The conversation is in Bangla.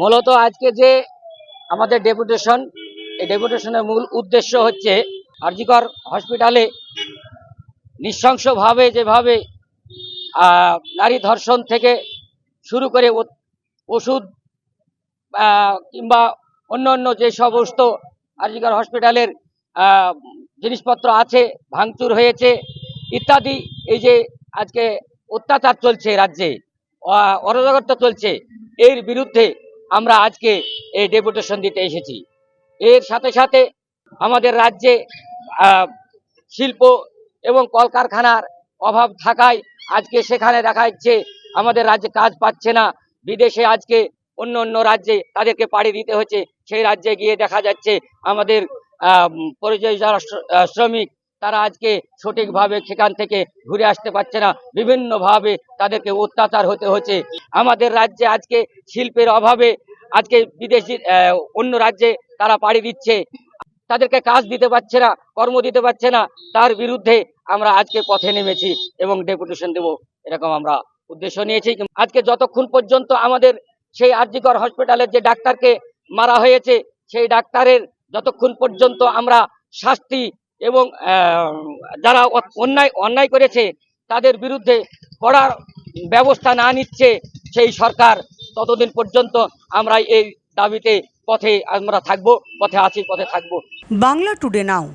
মূলত আজকে যে আমাদের ডেপুটেশন এই ডেপুটেশনের মূল উদ্দেশ্য হচ্ছে আরজিকর হসপিটালে নৃশংসভাবে যেভাবে নারী ধর্ষণ থেকে শুরু করে ওষুধ কিংবা অন্য অন্য যে সমস্ত আরজিকর হসপিটালের জিনিসপত্র আছে, ভাঙচুর হয়েছে, ইত্যাদি। এই যে আজকে অত্যাচার চলছে রাজ্যে অ- অরাজকতা চলছে, এর বিরুদ্ধে আমরা আজকে এই ডেপুটেশন দিতে এসেছি। এর সাথে সাথে আমাদের রাজ্যে শিল্প এবং কলকারখানার অভাব থাকায় আজকে সেখানে দেখা যাচ্ছে, আমাদের রাজ্যে কাজ পাচ্ছে না। বিদেশে আজকে অন্য অন্য রাজ্যে তাদেরকে পাড়ি দিতে হচ্ছে। সেই রাজ্যে গিয়ে দেখা যাচ্ছে, আমাদের পরিযায়ী যারা শ্রমিক, তারা আজকে সঠিকভাবে সেখান থেকে ঘুরে আসতে পারছে না। বিভিন্নভাবে তাদেরকে অত্যাচার হতে হচ্ছে। আমাদের রাজ্যে আজকে শিল্পের অভাবে আজকে বিদেশি অন্য রাজ্যে তারা পাড়ি দিচ্ছে। তাদেরকে কাজ দিতে পারছে না, কর্ম দিতে পারছে না, তার বিরুদ্ধে আমরা আজকে পথে নেমেছি এবং ডেপুটেশন দেব, এরকম আমরা উদ্দেশ্য নিয়েছি। আজকে যতক্ষণ পর্যন্ত আমাদের সেই আরজিকর হসপিটালের যে ডাক্তারকে মারা হয়েছে, সেই ডাক্তারের যতক্ষণ পর্যন্ত আমরা শাস্তি এবং যারা অন্যায় অন্যায় করেছে, তাদের বিরুদ্ধে করার ব্যবস্থা না নিচ্ছে সেই সরকার, ততদিন পর্যন্ত আমরা এই দাবিতে পথে আমরা থাকব পথে আছি পথে থাকব। বাংলা টুডে নাও